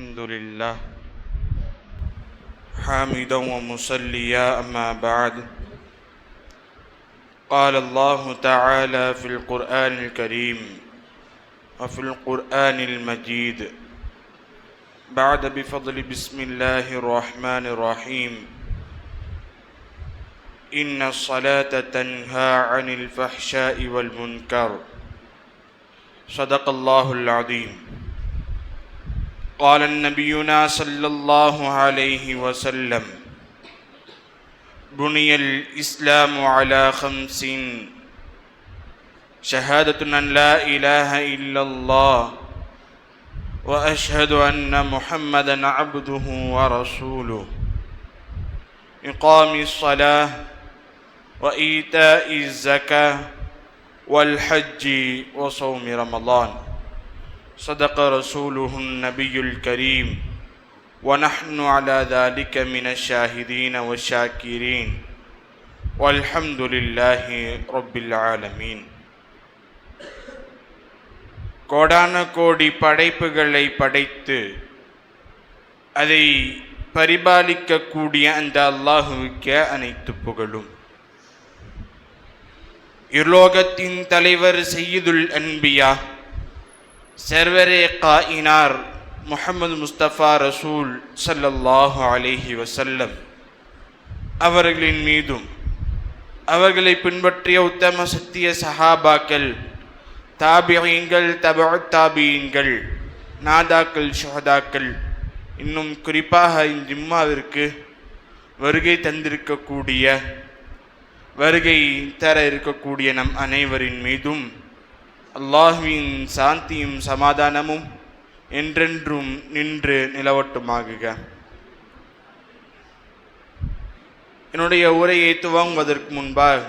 الحمد لله. حامدا ومصليا أما بعد. قال الله تعالى في القرآن الكريم وفي القرآن المجيد. بعد بفضل بسم الله الرحمن الرحيم. إن الصلاة تنهى عن الفحشاء والمنكر. صدق الله العظيم. قال النبينا صلى الله عليه وسلم بني الإسلام على خمس شهادة أن لا إله إلا الله وأشهد أن محمدا عبده ورسوله. إقام الصلاة وإيتاء الزكاة والحج وصوم رمضان. صدق رسوله النبي الكريم ونحن على ذلك من الشاهدين والشاكرين والحمد لله رب العالمين கோடான கோடி படைப்புகளை படைத்து அதை பரிபாலிக்கக்கூடிய அந்த அல்லாஹுவுக்கே அனைத்து புகழும் இருலோகத்தின் தலைவர் செய்யுதுல் அன்பியா சர்வரே காயினார் முஹம்மது முஸ்தபா ரசூல் சல்லல்லாஹு அலிஹி வசல்லம் அவர்களின் மீதும் அவர்களை பின்பற்றிய உத்தம சத்திய சஹாபாக்கள் தாபியங்கள் தப தாபியங்கள் நாதாக்கள் ஷஹதாக்கள் இன்னும் குறிப்பாக இஞ்சிம்மாவிற்கு வருகை தந்திருக்கக்கூடிய வருகை தர இருக்கக்கூடிய நம் அனைவரின் மீதும் அல்லாஹுவின் சாந்தியும் சமாதானமும் என்றென்றும் நின்று நிலவட்டுமாகுக. என்னுடைய உரையை துவங்குவதற்கு முன்பாக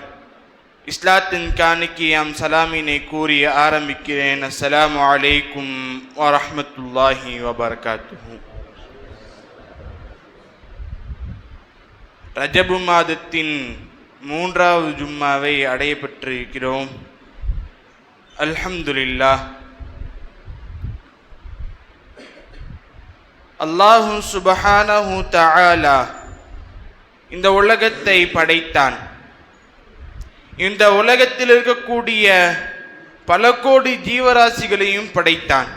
இஸ்லாத்தின் காணிக்கையாம் சலாமினை கூறி ஆரம்பிக்கிறேன். அஸ்லாம் அலைக்கும் வரமத்துல்லாஹி வபர்காத்து ரஜபு மாதத்தின் மூன்றாவது ஜும்மாவை அடைய அல்ஹம்துலில்லா அல்லாஹு சுபஹானஹு தஆலா இந்த உலகத்தை படைத்தான். இந்த உலகத்தில் இருக்கக்கூடிய பல கோடி ஜீவராசிகளையும் படைத்தான்.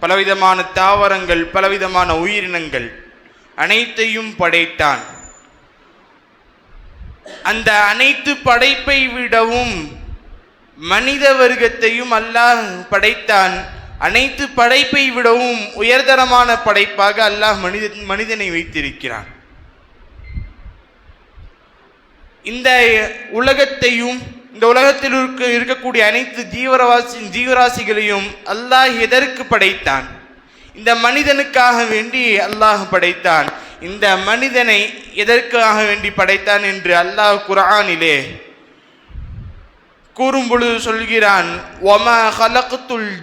பலவிதமான தாவரங்கள் பலவிதமான உயிரினங்கள் அனைத்தையும் படைத்தான். அந்த அனைத்து படைப்பை விடவும் மனித வர்க்கத்தையும் அல்லாஹ் படைத்தான். அனைத்து படைப்பை விடவும் உயர்தரமான படைப்பாக அல்லாஹ் மனித மனிதனை வைத்திருக்கிறான். இந்த உலகத்தையும் இந்த உலகத்தில் இருக்க இருக்கக்கூடிய அனைத்து ஜீவராசி ஜீவராசிகளையும் அல்லாஹ் எதற்கு படைத்தான்? இந்த மனிதனுக்காக வேண்டி அல்லாஹ் படைத்தான். இந்த மனிதனை எதற்காக வேண்டி படைத்தான் என்று அல்லாஹ் குரானிலே கூறும் பொழுது சொல்கிறான் ஒமா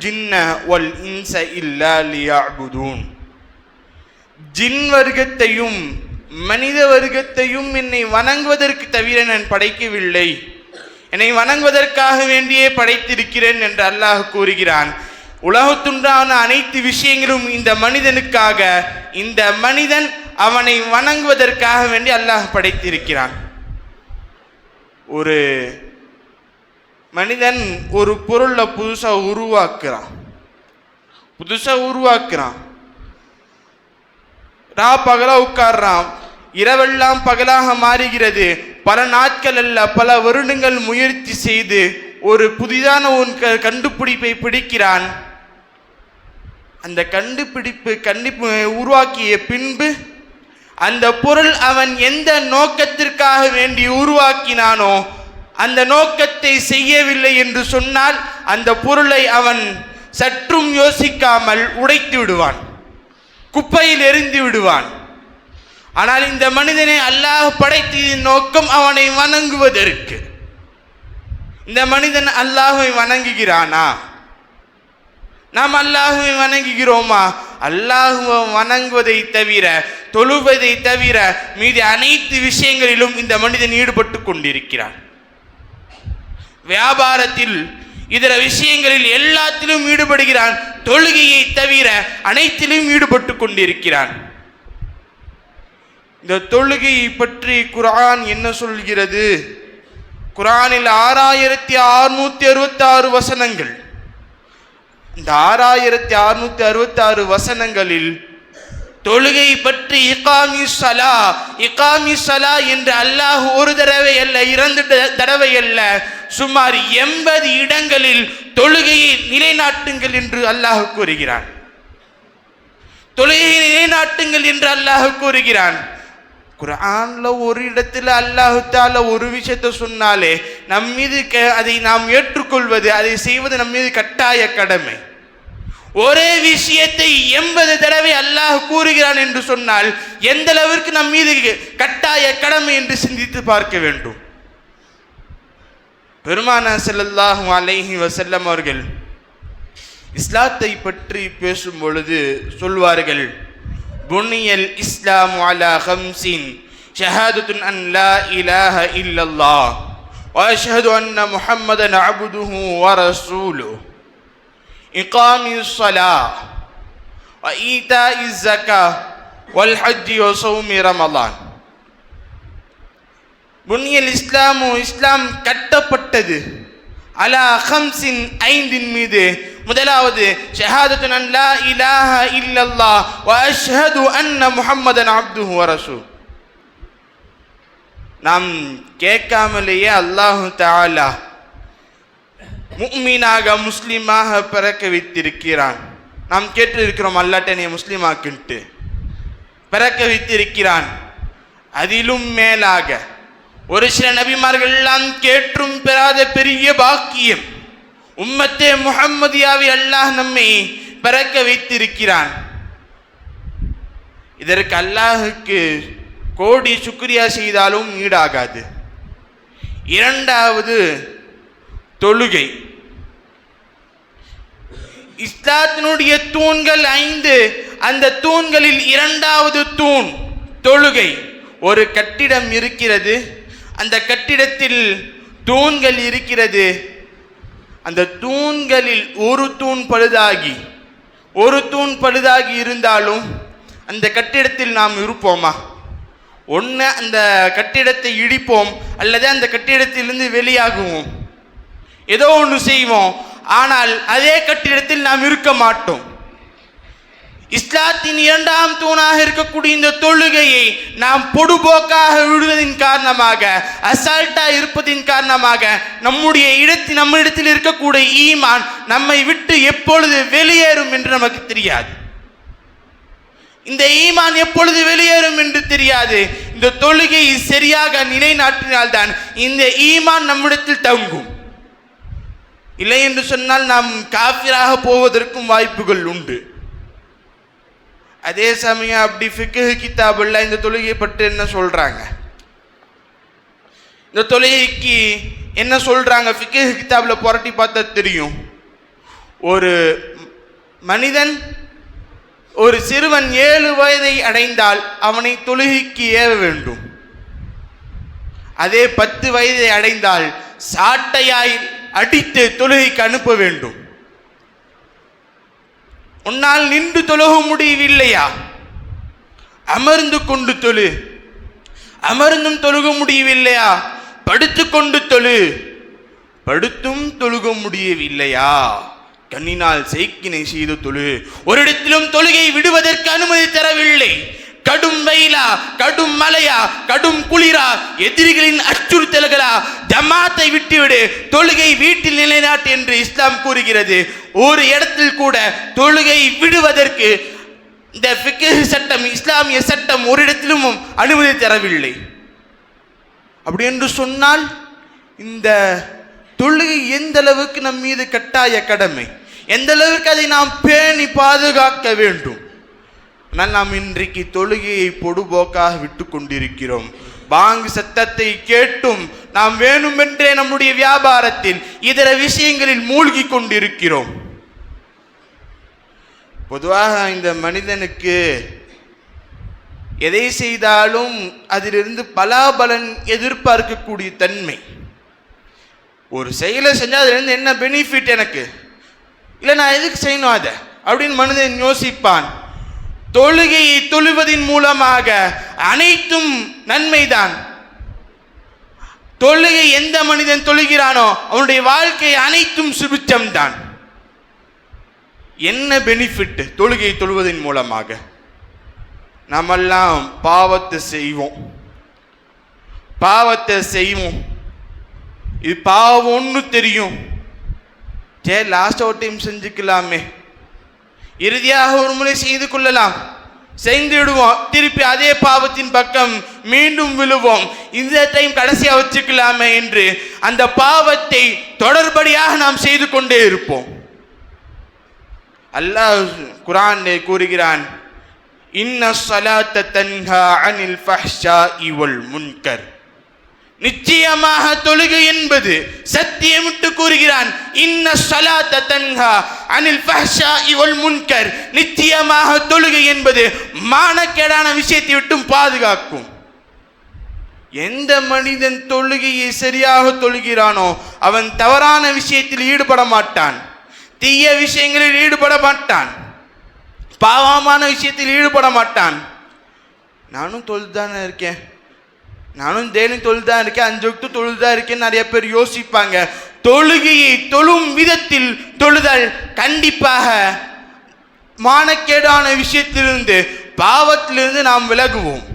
ஜின்ன வல் இன்ச இல்லாலியாபுதூன் ஜின் வர்க்கத்தையும் மனித வர்க்கத்தையும் என்னை வணங்குவதற்கு தவிர நான் படைக்கவில்லை. என்னை வணங்குவதற்காக வேண்டியே படைத்திருக்கிறேன் என்று அல்லாஹ் கூறுகிறான். உலகத்துண்டான அனைத்து விஷயங்களும் இந்த மனிதனுக்காக இந்த மனிதன் அவனை வணங்குவதற்காக வேண்டி அல்லாஹ் படைத்திருக்கிறான். ஒரு மனிதன் ஒரு பொருளை புதுசாக உருவாக்குறான். புதுசாக உருவாக்குறான். ரா பகலாக உட்கார்றான். இரவெல்லாம் பகலாக மாறுகிறது. பல நாட்கள் அல்ல பல வருடங்கள் முயற்சி செய்து ஒரு புதிதான உன் க- கண்டுபிடிப்பை பிடிக்கிறான். அந்த கண்டுபிடிப்பு கண்டிப்பு உருவாக்கிய பின்பு அந்த பொருள் அவன் எந்த நோக்கத்திற்காக வேண்டி உருவாக்கினானோ அந்த நோக்கத்தை செய்யவில்லை என்று சொன்னால் அந்த பொருளை அவன் சற்றும் யோசிக்காமல் உடைத்து விடுவான். குப்பையில் எரிந்து விடுவான். ஆனால் இந்த மனிதனை அல்லாஹ் படைத்ததின் நோக்கம் அவனை வணங்குவதற்கு. இந்த மனிதன் அல்லாஹை வணங்குகிறானா? நாம் அல்லாஹுவை வணங்குகிறோமா? அல்லாஹுவை வணங்குவதை தவிர தொழுவதை தவிர மீதி அனைத்து விஷயங்களிலும் இந்த மனிதன் ஈடுபட்டு கொண்டிருக்கிறான். வியாபாரத்தில் இதர விஷயங்களில் எல்லாத்திலும் ஈடுபடுகிறான். தொழுகையை தவிர அனைத்திலும் ஈடுபட்டு கொண்டிருக்கிறான். இந்த தொழுகையை பற்றி குரான் என்ன சொல்கிறது? குரானில் ஆறாயிரத்தி அறுநூத்தி அறுபத்தி ஆறு வசனங்கள். இந்த ஆறாயிரத்தி அறுநூத்தி அறுபத்தி ஆறு வசனங்களில் தொழுகை பற்றி இகாமி சலா இகாமி சலா என்று அல்லாஹ் ஒரு தடவை அல்ல இரண்டு த- தடவை அல்ல சுமார் எண்பது இடங்களில் தொழுகையை நிலைநாட்டுங்கள் என்று அல்லாஹ் கூறுகிறான். தொழுகையை நிலைநாட்டுங்கள் என்று அல்லாஹ் கூறுகிறான். குரான்ல ஒரு இடத்துல அல்லாஹுத்தால ஒரு விஷயத்தை சொன்னாலே நம் மீது அதை நாம் ஏற்றுக்கொள்வது அதை செய்வது நம் மீது கட்டாய கடமை. ஒரே விஷயத்தை எண்பது தடவை அல்லாஹ் கூறுகிறான் என்று சொன்னால் எந்த அளவிற்கு நம் மீது கட்டாய கடமை என்று சிந்தித்து பார்க்க வேண்டும் பெருமானா ஸல்லல்லாஹு அலைஹி வஸல்லம் அவர்கள் இஸ்லாத்தை பற்றி பேசும் பொழுது சொல்வார்கள் புனியல் இஸ்லாம் அலா ஹம்சின் ஷஹாதத்துன் அன் லா இலாஹ இல்லல்லாஹ் وأشهد أن محمدا عبده ورسوله إقام الصلاة وإيتاء الزكاة والحج وصوم رمضان புனியல் இஸ்லாமு இஸ்லாம் கட்டப்பட்டது அலா ஹம்சின் ஐந்தின் மீது முதலாவது ஷஹாதத்துன் அன் லா இலாஹ இல்லல்லாஹ் வ அஷ்ஹது அன்ன முஹம்மதன் அப்துஹு வ ரசூல் நாம் கேட்காமலேயே அல்லாஹு தஆலா முக்மீனாக முஸ்லீமாக பிறக்க வைத்திருக்கிறான். நாம் கேட்டு இருக்கிறோம் அல்லாட்ட நீ முஸ்லீமாக்குன்ட்டு. பிறக்க வைத்திருக்கிறான். அதிலும் மேலாக ஒரு சில நபிமார்கள் எல்லாம் கேட்டும் பெறாத பெரிய பாக்கியம் உம்மத்தே முஹம்மதியாவி அல்லாஹ் நம்மை பிறக்க வைத்திருக்கிறான். இதற்கு அல்லாஹுக்கு கோடி சுக்ரியா செய்தாலும் ஈடாகாது. இரண்டாவது தொழுகை. இஸ்லாத்தினுடைய தூண்கள் ஐந்து அந்த தூண்களில் இரண்டாவது தூண் தொழுகை. ஒரு கட்டிடம் இருக்கிறது அந்த கட்டிடத்தில் தூண்கள் இருக்கிறது. அந்த தூண்களில் ஒரு தூண் பழுதாகி ஒரு தூண் பழுதாகி இருந்தாலும் அந்த கட்டிடத்தில் நாம் இருப்போமா? ஒன்று அந்த கட்டிடத்தை இடிப்போம் அல்லது அந்த கட்டிடத்திலிருந்து வெளியாகுவோம். ஏதோ ஒன்று செய்வோம். ஆனால் அதே கட்டிடத்தில் நாம் இருக்க மாட்டோம். இஸ்லாத்தின் இரண்டாம் தூணாக இருக்கக்கூடிய இந்த தொழுகையை நாம் பொடுபோக்காக விடுவதின் காரணமாக அசால்ட்டாக இருப்பதின் காரணமாக நம்முடைய இடத்தில் நம்மிடத்தில் இருக்கக்கூடிய ஈமான் நம்மை விட்டு எப்பொழுது வெளியேறும் என்று நமக்கு தெரியாது. இந்த ஈமான் எப்பொழுது வெளியேறும் என்று தெரியாது. இந்த தொழுகையை சரியாக நிலைநாட்டினால்தான் இந்த ஈமான் நம்மிடத்தில் தங்கும். இல்லை என்று சொன்னால் நாம் காஃபிராக போவதற்கும் வாய்ப்புகள் உண்டு. அதே சமயம் அப்படி ஃபிக்கு கித்தாபுல்ல இந்த தொழுகையை பற்றி என்ன சொல்றாங்க? இந்த தொழுகைக்கு என்ன சொல்றாங்க? ஃபிக்கு கிதாப்ல புரட்டி பார்த்தா தெரியும். ஒரு மனிதன் ஒரு சிறுவன் ஏழு வயதை அடைந்தால் அவனை தொழுகைக்கு ஏவ வேண்டும். அதே பத்து வயதை அடைந்தால் சாட்டையாய் அடித்து தொழுகைக்கு அனுப்ப வேண்டும். உன்னால் நின்று தொழுக முடியவில்லையா? அமர்ந்து கொண்டு தொழு. அமர்ந்தும் தொழுக முடியவில்லையா? படுத்து கொண்டு தொழு. படுத்தும் தொழுக முடியவில்லையா? கண்ணினால் செய்கினை செய்து தொழு. ஒரு இடத்திலும் தொழுகை விடுவதற்கு அனுமதி தரவில்லை. கடும் வெயிலா கடும் மலையா கடும் குளிரா எதிரிகளின் அச்சுறுத்தல்களா ஜமாத்தை விட்டுவிடு தொழுகை வீட்டில் நிலைநாட்டு என்று இஸ்லாம் கூறுகிறது. ஒரு இடத்தில் கூட தொழுகை விடுவதற்கு இந்த ஃபிக்ஹ் சட்டம் இஸ்லாமிய சட்டம் ஒரு இடத்திலும் அனுமதி தரவில்லை. அப்படி என்று சொன்னால் இந்த தொழுகை எந்த அளவுக்கு நம் மீது கட்டாய கடமை? எந்த அளவுக்கு அதை நாம் பேணி பாதுகாக்க வேண்டும்? ஆனால் நாம் இன்றைக்கு தொழுகையை பொடுபோக்காக விட்டு கொண்டிருக்கிறோம் பாங்கு சத்தத்தை கேட்டும் நாம் வேணுமென்றே நம்முடைய வியாபாரத்தில் இதர விஷயங்களில் மூழ்கி கொண்டிருக்கிறோம். பொதுவாக இந்த மனிதனுக்கு எதை செய்தாலும் அதிலிருந்து பலாபலன் எதிர்பார்க்கக்கூடிய தன்மை. ஒரு செயலை செஞ்சால் அதுலேருந்து என்ன பெனிஃபிட் எனக்கு? இல்லை நான் எதுக்கு செய்யணும் அதை? அப்படின்னு மனிதன் யோசிப்பான். தொழுகையை தொழுவதின் மூலமாக அனைத்தும் நன்மைதான். தொழுகை எந்த மனிதன் தொழுகிறானோ அவனுடைய வாழ்க்கை அனைத்தும் சுபிச்சம்தான் என்ன பெனிஃபிட் தொழுகையை தொழுவதன் மூலமாக? நம்மெல்லாம் பாவத்தை செய்வோம். பாவத்தை செய்வோம். இது பாவம் ஒன்று தெரியும். சரி லாஸ்ட் ஒரு டைம் செஞ்சுக்கலாமே. இறுதியாக ஒரு முறை செய்து கொள்ளலாம். செய்து விடுவோம். திருப்பி அதே பாவத்தின் பக்கம் மீண்டும் விழுவோம். இந்த டைம் கடைசியாக வச்சுக்கலாமே என்று அந்த பாவத்தை தொடர்படியாக நாம் செய்து கொண்டே இருப்போம். அல்லாஹ் குரான் கூறுகிறான் இன்ன சலாத்த தன்ஹா அனில் ஃபஹ்ஷா இவள் முன்கர். நிச்சயமாக தொழுகை என்பது சத்தியமிட்டு கூறுகிறான். இன்ன ஸலாத்த தன்ஹா அனில் ஃபஹ்ஷாஇ இவள் முன்கர். நிச்சயமாக தொழுகை என்பது மானக்கேடான விஷயத்தை விட்டும் பாதுகாக்கும். எந்த மனிதன் தொழுகையை சரியாக தொழுகிறானோ அவன் தவறான விஷயத்தில் ஈடுபட மாட்டான். தீய விஷயங்களில் ஈடுபட மாட்டான். பாவமான விஷயத்தில் ஈடுபட மாட்டான். நானும் தொழுதானே இருக்கேன். நானும் தேனும் தொழுதான் இருக்கேன் அஞ்சு வக்து தொழுதான் இருக்கேன்னு நிறைய பேர் யோசிப்பாங்க. தொழுகையை தொழும் விதத்தில் தொழுதல் கண்டிப்பாக மானக்கேடான விஷயத்திலிருந்து பாவத்திலிருந்து நாம் விலகுவோம்.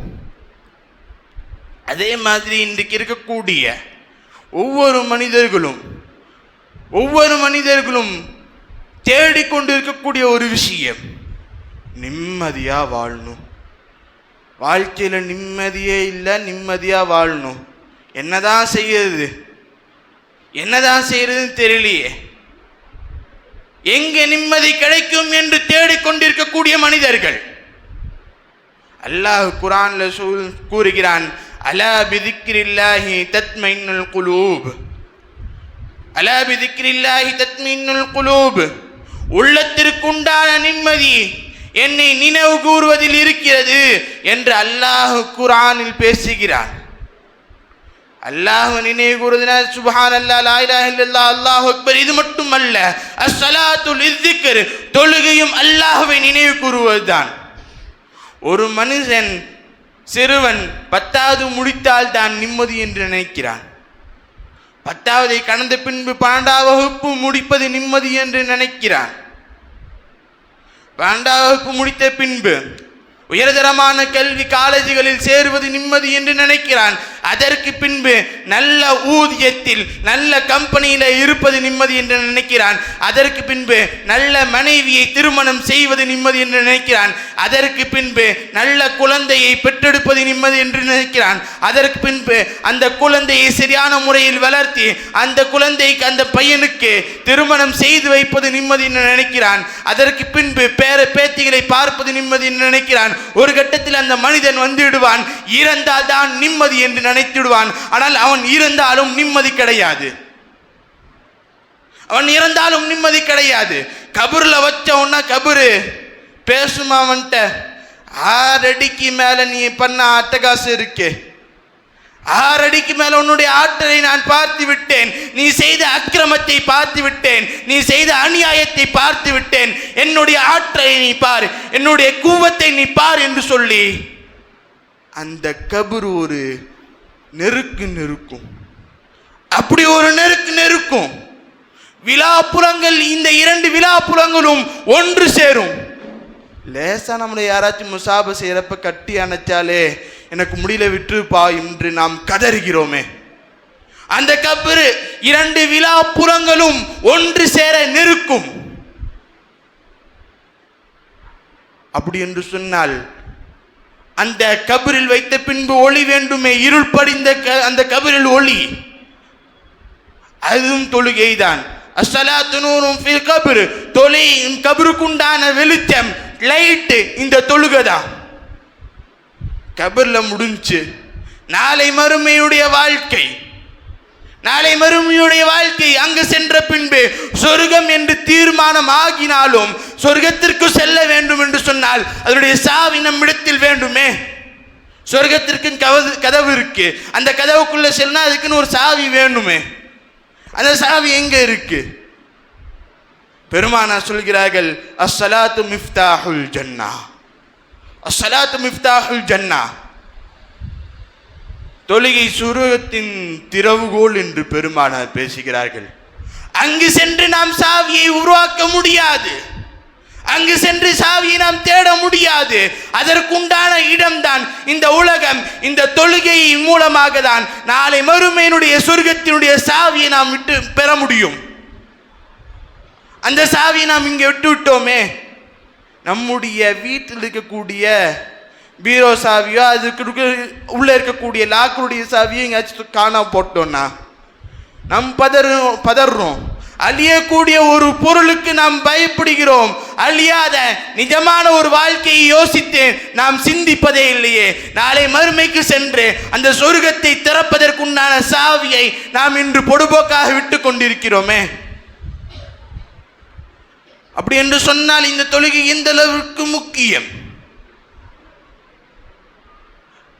அதே மாதிரி இன்றைக்கு இருக்கக்கூடிய ஒவ்வொரு மனிதர்களும் ஒவ்வொரு மனிதர்களும் தேடிக்கொண்டு இருக்கக்கூடிய ஒரு விஷயம் நிம்மதியாக வாழணும். வாழ்க்கையில் நிம்மதியே இல்லை நிம்மதியாக வாழணும். என்னதான் செய்யறது? என்னதான் செய்யறதுன்னு தெரியலையே. எங்கே நிம்மதி கிடைக்கும் என்று தேடிக்கொண்டிருக்கக்கூடிய மனிதர்கள். அல்லாஹ் குரான்ல சொல் கூறுகிறான் அலா பிதிக்ரில்லாஹி தத்மைனுல் குலூப். அலா பிதிக்ரில்லாஹி தத்மைனுல் குலூப். உள்ளத்திற்குண்டான நிம்மதி என்னை நினைவு கூறுவதில் இருக்கிறது என்று அல்லாஹ் குரானில் பேசுகிறான் அல்லாஹ் நினைவு கூறுவதனால் சுபஹான் அல்லா லா இல்லல்லா அல்லாஹ் அக்பர். இது மட்டும் அல்ல அஸ்ஸலாத்துல் இஸ்திக்ர் தொழுகையும் அல்லாஹுவை நினைவு கூறுவதுதான். ஒரு மனுஷன் சிறுவன் பத்தாவது முடித்தால் தான் நிம்மதி என்று நினைக்கிறான். பத்தாவதை கடந்த பின்பு பன்னெண்டாம் வகுப்பு முடிப்பது நிம்மதி என்று நினைக்கிறான். பன்னெண்டாம் வகுப்பு முடித்த பின்பு உயர்தரமான கல்வி காலேஜுகளில் சேருவது நிம்மதி என்று நினைக்கிறான். அதற்கு பின்பு நல்ல ஊதியத்தில் நல்ல கம்பெனியில் இருப்பது நிம்மதி என்று நினைக்கிறான். அதற்கு பின்பு நல்ல மனைவியை திருமணம் செய்வது நிம்மதி என்று நினைக்கிறான். அதற்கு பின்பு நல்ல குழந்தையை பெற்றெடுப்பது நிம்மதி என்று நினைக்கிறான். அதற்கு பின்பு அந்த குழந்தையை சரியான முறையில் வளர்த்தி அந்த குழந்தைக்கு அந்த பையனுக்கு திருமணம் செய்து வைப்பது நிம்மதி என்று நினைக்கிறான். அதற்கு பின்பு பேர பேத்திகளை பார்ப்பது நிம்மதி என்று நினைக்கிறான். ஒரு கட்டத்தில் அந்த மனிதன் வந்துவிடுவான். இறந்தால் தான் நிம்மதி என்று நினைத்துடுவான் ஆனால் அவன் இறந்தாலும் நிம்மதி கிடையாது. அவன் இறந்தாலும் நிம்மதி கிடையாது. கபூர்ல வச்ச உடனே கபூரு பேசுமா அவன்கிட்ட? ஆறடிக்கு மேல நீ பண்ண அட்டகாசம் இருக்கு. ஆறடிக்கு மேல உன்னுடைய ஆற்றலை நான் பார்த்து விட்டேன். நீ செய்த அக்கிரமத்தை பார்த்து விட்டேன். நீ செய்த அநியாயத்தை பார்த்து விட்டேன். என்னுடைய ஆற்றலை நீ பார். என்னுடைய கூவத்தை நீ பார் என்று சொல்லி அந்த கபர் ஒரு நெருக்கு நெருக்கும். அப்படி ஒரு நெருக்கு நெருக்கும். விழாப்புறங்கள் இந்த இரண்டு விழாப்புறங்களும் ஒன்று சேரும். லேசாக நம்மளை யாராச்சும் முசாப செய்கிறப்ப கட்டி அணைச்சாலே எனக்கு முடியல விட்டுப்பா என்று நாம் கதறுகிறோமே. அந்த கபரு இரண்டு விழாப்புறங்களும் ஒன்று சேர நெருக்கும். அப்படி என்று சொன்னால் அந்த கபரில் வைத்த பின்பு ஒளி வேண்டுமே இருள் படிந்த க- அந்த கபரில் ஒளி. அதுவும் தொழுகைதான். அஸ்ஸலாத்து நூறும் ஃபில் கபர். தொலை கபருக்குண்டான வெளிச்சம் லைட்டு இந்த தொழுகைதான். கபர்ல முடிஞ்சு நாளை மறுமையுடைய வாழ்க்கை. நாளை மறுமையுடைய வாழ்க்கை அங்கு சென்ற பின்பு சொர்க்கம் என்று தீர்மானம் ஆகினாலும் சொர்க்கத்திற்கு செல்ல வேண்டும் என்று சொன்னால் அதனுடைய சாவி நம்மிடத்தில் வேண்டுமே. சொர்க்கத்திற்கு கவது கதவு இருக்கு. அந்த கதவுக்குள்ள செல்னா அதுக்குன்னு ஒரு சாவி வேணுமே அந்த சாவி எங்க இருக்கு? பெருமானா சொல்கிறார்கள் அஸ்ஸலாத்து மிஃப்தாஹுல் ஜன்னா. அஸ்ஸலாத்து மிஃப்தாஹுல் ஜன்னா. தொழுகை சுருகத்தின் திறவுகோல் என்று பெருமானார் பேசுகிறார்கள். அங்கு சென்று நாம் சாவியை உருவாக்க முடியாது. அங்கு சென்று சாவியை நாம் தேட முடியாது. அதற்குண்டான இடம்தான் இந்த உலகம். இந்த தொழுகையின் மூலமாக தான் நாளை மறுமையினுடைய சொர்க்கத்தினுடைய சாவியை நாம் விட்டு பெற முடியும். அந்த சாவியை நாம் இங்கே விட்டு விட்டோமே நம்முடைய வீட்டில் இருக்கக்கூடிய பீரோ சாவியோ அதுக்கு உள்ளே இருக்கக்கூடிய லாக்கருடைய சாவியோ எங்கேயாச்சும் காணாம போட்டோம்னா நம் பதறும் பதறோம் அழியக்கூடிய ஒரு பொருளுக்கு நாம் பயப்படுகிறோம். அழியாத நிஜமான ஒரு வாழ்க்கையை யோசித்து நாம் சிந்திப்பதே இல்லையே. நாளை மறுமைக்கு சென்று அந்த சொர்க்கத்தை திறப்பதற்குண்டான சாவியை நாம் இன்று பொடுபோக்காக விட்டு கொண்டிருக்கிறோமே. அப்படி என்று சொன்னால் இந்த தொழுகை எந்த அளவிற்கு முக்கியம்?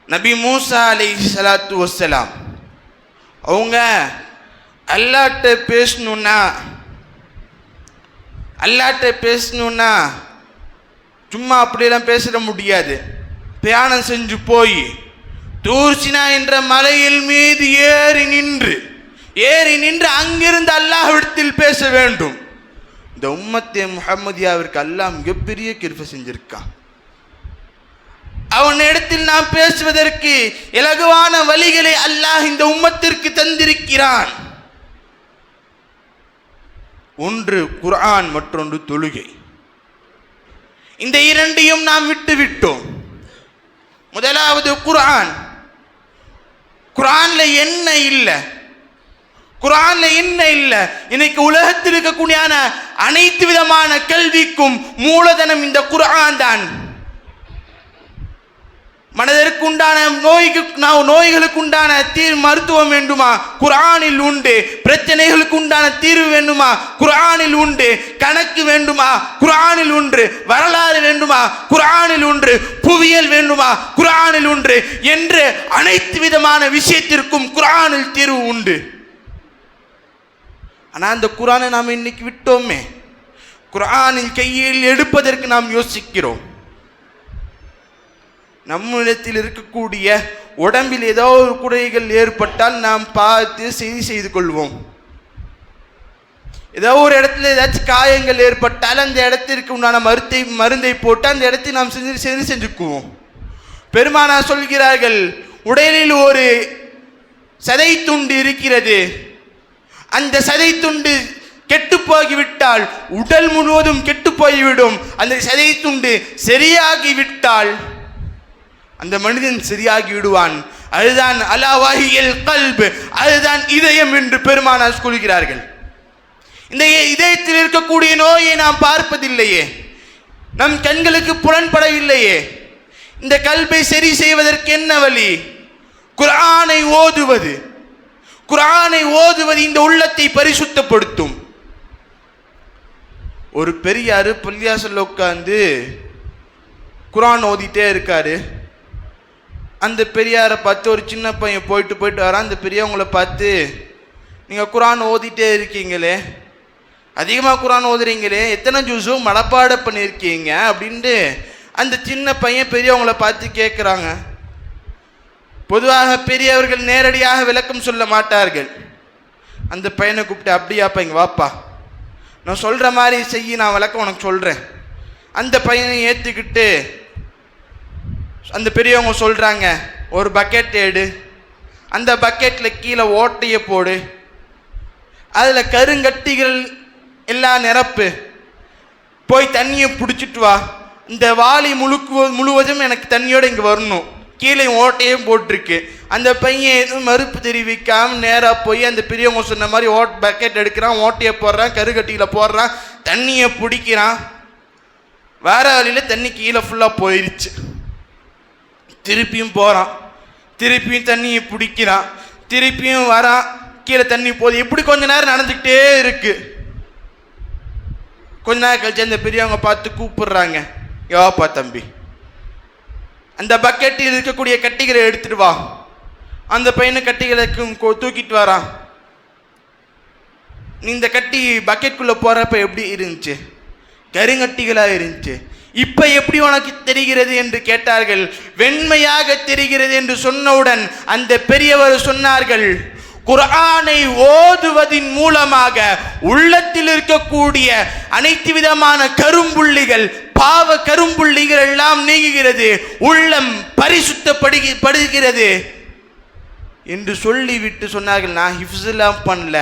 நபி மூசா அலை சலாத்து வசலாம் அவங்க அல்லாட்ட பேசணுன்னா அல்லாட்ட பேசணுன்னா சும்மா அப்படியெல்லாம் பேசிட முடியாது. தியானம் செஞ்சு போய் தூர்சினா என்ற மலையில் மீது ஏறி நின்று ஏறி நின்று அங்கிருந்து அல்லாஹ்விடத்தில் பேச வேண்டும். இந்த உம்மத்தே முகமதியாவிற்கு அல்லாஹ் மிகப்பெரிய கிருப்பை செஞ்சிருக்கான் அவன் இடத்தில் நாம் பேசுவதற்கு இலகுவான வழிகளை அல்லாஹ் இந்த உம்மத்திற்கு தந்திருக்கிறான். ஒன்று குர்ஆன் மற்றொன்று தொழுகை. இந்த இரண்டையும் நாம் விட்டுவிட்டோம். முதலாவது குர்ஆன். குரான்ல என்ன இல்லை? குரான்ல என்ன இல்லை? இன்னைக்கு உலகத்தில் இருக்கக்கூடிய அனைத்து விதமான கல்விக்கும் மூலதனம் இந்த குரான் தான். மனதிற்கு உண்டான நோய்க்கு நான் நோய்களுக்கு உண்டான தீர் மருத்துவம் வேண்டுமா? குரானில் உண்டு. பிரச்சனைகளுக்கு உண்டான தீர்வு வேண்டுமா? குரானில் உண்டு. கணக்கு வேண்டுமா? குரானில் உண்டு. வரலாறு வேண்டுமா? குரானில் உண்டு. புவியியல் வேண்டுமா? குரானில் உண்டு. என்று அனைத்து விதமான விஷயத்திற்கும் குரானில் தீர்வு உண்டு. ஆனால் அந்த குரானை நாம் இன்னைக்கு விட்டோமே. குரானின் கையில் எடுப்பதற்கு நாம் யோசிக்கிறோம். நம்மிடத்தில் இருக்கக்கூடிய உடம்பில் ஏதோ ஒரு குறைகள் ஏற்பட்டால் நாம் பார்த்து சரி செய்து கொள்வோம். ஏதோ ஒரு இடத்துல ஏதாச்சும் காயங்கள் ஏற்பட்டால் அந்த இடத்திற்கு உண்டான மருத்தை மருந்தை போட்டு அந்த இடத்தை நாம் செஞ்சு சரி செஞ்சுக்குவோம். பெருமானா சொல்கிறார்கள் உடலில் ஒரு சதை துண்டு இருக்கிறது. அந்த சதை துண்டு கெட்டு போகிவிட்டால் உடல் முழுவதும் கெட்டு போய்விடும். அந்த சதை துண்டு சரியாகிவிட்டால் அந்த மனிதன் சரியாகி விடுவான். அதுதான் அலாவாகியல் கல்பு. அதுதான் இதயம் என்று பெருமானார் கூறுகிறார்கள் இந்த இதயத்தில் இருக்கக்கூடிய நோயை நாம் பார்ப்பதில்லையே. நம் கண்களுக்கு புலன்படவில்லையே. இந்த கல்பை சரி செய்வதற்கு என்ன வழி? குரானை ஓதுவது. குரானை ஓதுவது இந்த உள்ளத்தை பரிசுத்தப்படுத்தும். ஒரு பெரியாரு பள்ளியாசல்ல உட்காந்து குரான் ஓதிட்டே இருக்காரு. அந்த பெரியாரை பார்த்து ஒரு சின்ன பையன் போயிட்டு போயிட்டு வரான். அந்த பெரியவங்களை பார்த்து நீங்கள் குரான் ஓதிட்டே இருக்கீங்களே. அதிகமாக குரான் ஓதுறீங்களே. எத்தனை ஜூஸும் மனப்பாட பண்ணியிருக்கீங்க? அப்படின்ட்டு அந்த சின்ன பையன் பெரியவங்களை பார்த்து கேட்குறாங்க பொதுவாக பெரியவர்கள் நேரடியாக விளக்கம் சொல்ல மாட்டார்கள். அந்த பையனை கூப்பிட்டு அப்படியாப்பா இங்கே வாப்பா. நான் சொல்கிற மாதிரி செய்ய நான் விளக்கம் உனக்கு சொல்கிறேன் அந்த பையனை ஏற்றுக்கிட்டு அந்த பெரியவங்க சொல்கிறாங்க ஒரு பக்கெட் எடு. அந்த பக்கெட்டில் கீழே ஓட்டையை போடு. அதில் கருங்கட்டிகள் எல்லாம் நிரப்பு. போய் தண்ணியை பிடிச்சிட்டு வா. இந்த வாளி முழுக்கு முழுவதும் எனக்கு தண்ணியோடு இங்கே வரணும். கீழே ஓட்டையும் போட்டிருக்கு. அந்த பையன் எதுவும் மறுப்பு தெரிவிக்காம நேராக போய் அந்த பெரியவங்க சொன்ன மாதிரி ஓட் பக்கெட் எடுக்கிறான் ஓட்டையை போடுறான் கருகட்டியில் போடுறான் தண்ணியை பிடிக்கிறான். வேற வழியில் தண்ணி கீழே ஃபுல்லாக போயிருச்சு. திருப்பியும் போகிறான் திருப்பியும் தண்ணியை பிடிக்கிறான். திருப்பியும் வரான். கீழே தண்ணி போகுது இப்படி கொஞ்ச நேரம் நடந்துக்கிட்டே இருக்கு. கொஞ்ச நேரம் கழிச்சு அந்த பெரியவங்க பார்த்து கூப்பிடுறாங்க. யோப்பா தம்பி. அந்த பக்கெட்டில் இருக்கக்கூடிய கட்டிகளை எடுத்துட்டு வா. அந்த பையனை கட்டிகளுக்கும் தூக்கிட்டு வரான் நீ இந்த கட்டி பக்கெட்குள்ள போகிறப்ப எப்படி இருந்துச்சு? கருங்கட்டிகளாக இருந்துச்சு. இப்போ எப்படி உனக்கு தெரிகிறது என்று கேட்டார்கள். வெண்மையாக தெரிகிறது என்று சொன்னவுடன் அந்த பெரியவர் சொன்னார்கள் குரானை ஓதுவதின் மூலமாக உள்ளத்தில் இருக்கக்கூடிய அனைத்து விதமான கரும்புள்ளிகள் பாவ கரும்புள்ளிகள் எல்லாம் நீங்குகிறது உள்ளம் பரிசுத்தப்படுகி படுகிறது. என்று சொல்லிவிட்டு சொன்னார்கள் நான் ஹிஃப்ஸெல்லாம் பண்ணல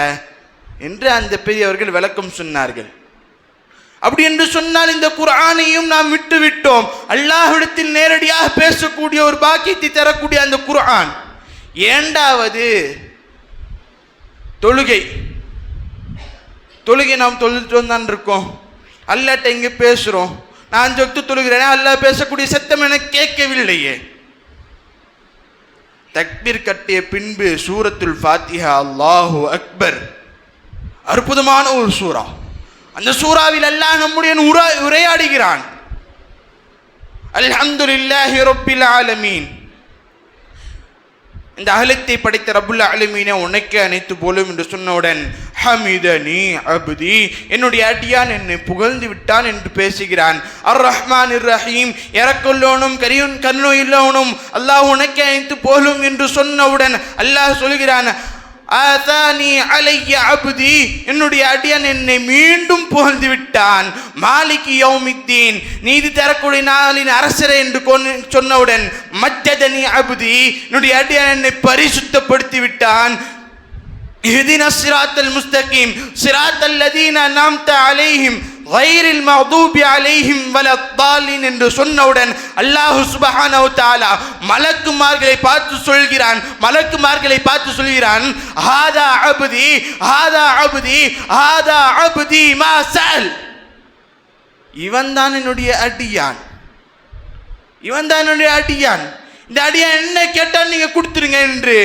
என்று அந்த பெரியவர்கள் விளக்கம் சொன்னார்கள். அப்படி என்று சொன்னால் இந்த குரானையும் நாம் விட்டு விட்டோம் அல்லாஹிடத்தில் நேரடியாக பேசக்கூடிய ஒரு பாக்கியத்தை தரக்கூடிய அந்த குரான் ஏண்டாவது தொழுகை. தொழுகை நாம் தொழுதுட்டு தான் இருக்கோம். அல்லாட்ட இங்கே பேசுகிறோம் நான் சொத்து தொழுகிறேனே தொழுகிறேன் அல்லாஹ் பேசக்கூடிய சத்தம் எனக்கு கேட்கவில்லையே. தக்பீர் கட்டிய பின்பு சூரத்துல் ஃபாத்திஹா அல்லாஹு அக்பர். அற்புதமான ஒரு சூரா அந்த சூறாவில் அல்லாஹ் நம்முடைய உரா உரையாடுகிறான். அல்ஹம்துலில்லாஹி ரப்பில் ஆலமீன். இந்த அகலத்தை படைத்த ரபுல்லா அலுமீனை உனக்கே அனைத்து போலும் என்று சொன்னவுடன் ஹமிதனி அபுதி. என்னுடைய அடியான் என்னை புகழ்ந்து விட்டான் என்று பேசுகிறான். அர் ரஹ்மான் இர் ரஹீம் இறக்குள்ளோனும் கரியுன் இல்லவனும் அல்லாஹ் உனக்கே அனைத்து போலும் என்று சொன்னவுடன் அல்லாஹ் சொல்கிறான் ஆதானி அலைய அபுதி. என்னுடைய அடியான் என்னை மீண்டும் புகழ்ந்து விட்டான். மாலிக்கு யௌமித்தீன். நீதி தரக்கூடிய நாளின் அரசரை என்று சொன்னவுடன் மத்தியதனி அபுதி. என்னுடைய அடியான் என்னை பரிசுத்தப்படுத்தி விட்டான். இஹ்தின சிராத்தல் முஸ்தகீம். சிராத்தல் லதீன நாம் அலைஹிம். வைரில் மதூபி அலைஹிம் வலத்தாலின் என்று சொன்னவுடன் அல்லாஹு சுபஹானவு தாலா மலக்குமார்களை பார்த்து சொல்கிறான் மலக்குமார்களை பார்த்து சொல்கிறான் ஹாதா அபுதி ஹாதா அபுதி ஹாதா அபுதி மா சல் இவன் என்னுடைய அடியான். இவன்தான் என்னுடைய அடியான். இந்த அடியான் என்ன கேட்டால் நீங்கள் கொடுத்துருங்க என்று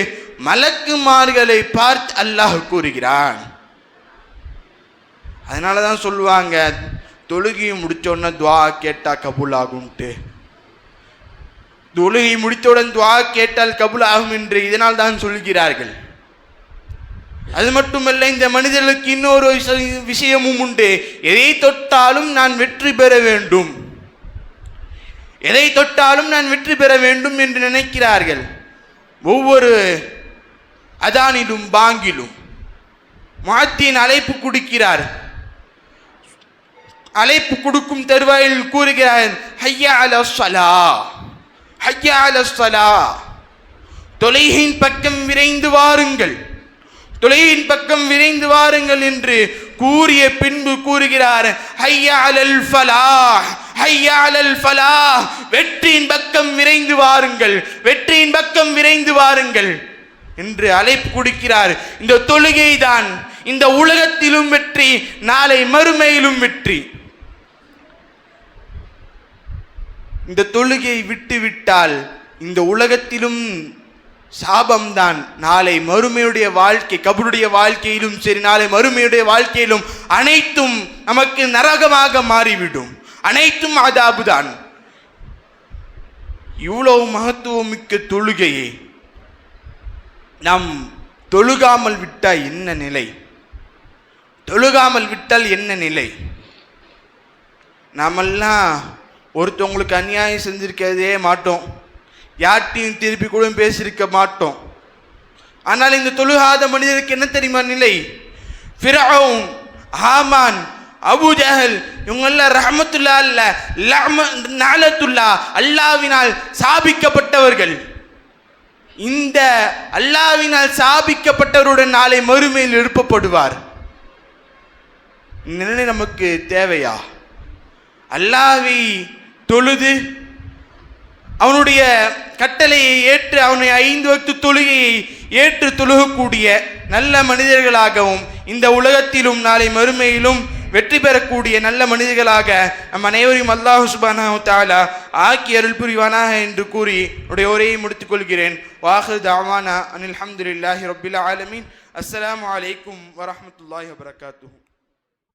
மலக்குமார்களை பார்த்து அல்லாஹ் கூறுகிறான். அதனால தான் சொல்லுவாங்க தொழுகையை முடித்தோடனே துவா கேட்டால் கபூல் ஆகும்ட்டு தொழுகை முடித்தவுடன் துவா கேட்டால் கபூல் ஆகும் என்று இதனால் தான் சொல்கிறார்கள் அது மட்டுமல்ல இந்த மனிதர்களுக்கு இன்னொரு விஷயமும் உண்டு. எதை தொட்டாலும் நான் வெற்றி பெற வேண்டும். எதை தொட்டாலும் நான் வெற்றி பெற வேண்டும் என்று நினைக்கிறார்கள். ஒவ்வொரு அதானிலும் பாங்கிலும். மாத்தியின் அழைப்பு கொடுக்கிறார். அழைப்பு கொடுக்கும் தருவாயில் கூறுகிறார் ஹையா அல சலா ஹையா அல சலா தொலைகின் பக்கம் விரைந்து வாருங்கள் தொலையின் பக்கம் விரைந்து வாருங்கள் என்று கூறிய பின்பு கூறுகிறார் ஹையா அலல் ஃபலா ஹையா அலல் ஃபலா. வெற்றியின் பக்கம் விரைந்து வாருங்கள் வெற்றியின் பக்கம் விரைந்து வாருங்கள் என்று அழைப்பு கொடுக்கிறார். இந்த தொழுகை தான் இந்த உலகத்திலும் வெற்றி நாளை மறுமையிலும் வெற்றி. இந்த தொழுகையை விட்டுவிட்டால் இந்த உலகத்திலும் சாபம்தான். நாளை மறுமையுடைய வாழ்க்கை கபருடைய வாழ்க்கையிலும் சரி நாளை மறுமையுடைய வாழ்க்கையிலும் அனைத்தும் நமக்கு நரகமாக மாறிவிடும். அனைத்தும் அதாபுதான் இவ்வளவு மகத்துவம் மிக்க தொழுகையே நாம் தொழுகாமல் விட்டால் என்ன நிலை? தொழுகாமல் விட்டால் என்ன நிலை? நாமெல்லாம் ஒருத்தவங்களுக்கு அநியாயம் செஞ்சிருக்கதே மாட்டோம். யார்ட்டையும் திருப்பி கூட பேசியிருக்க மாட்டோம். ஆனால் இந்த தொழுகாத மனிதருக்கு என்ன தெரியுமா நிலை? ஃபிரௌன் ஹாமான் அபு ஜஹல் இவங்கெல்லாம் ரஹமத்துல்லா அல்ல நாலத்துல்லா அல்லாவினால் சாபிக்கப்பட்டவர்கள். இந்த அல்லாவினால் சாபிக்கப்பட்டவருடன் நாளை மறுமையில் எழுப்பப்படுவார். இந்த நிலை நமக்கு தேவையா? அல்லாவை தொழுது அவனுடைய கட்டளையை ஏற்று அவனை ஐந்து வக்து தொழுகையை ஏற்று தொழுகக்கூடிய நல்ல மனிதர்களாகவும் இந்த உலகத்திலும் நாளை மறுமையிலும் வெற்றி பெறக்கூடிய நல்ல மனிதர்களாக நம் அனைவரையும் அல்லாஹு சுபானா தாலா ஆக்கி அருள் புரிவானாக என்று கூறி உடைய உரையை முடித்துக் கொள்கிறேன். வாஹு தாவானா அனில் அஹமதுல்லாஹி ரபில் ஆலமின். அஸ்லாம் அலைக்கும் வரமத்துல்லாஹி வபரகாத்துஹு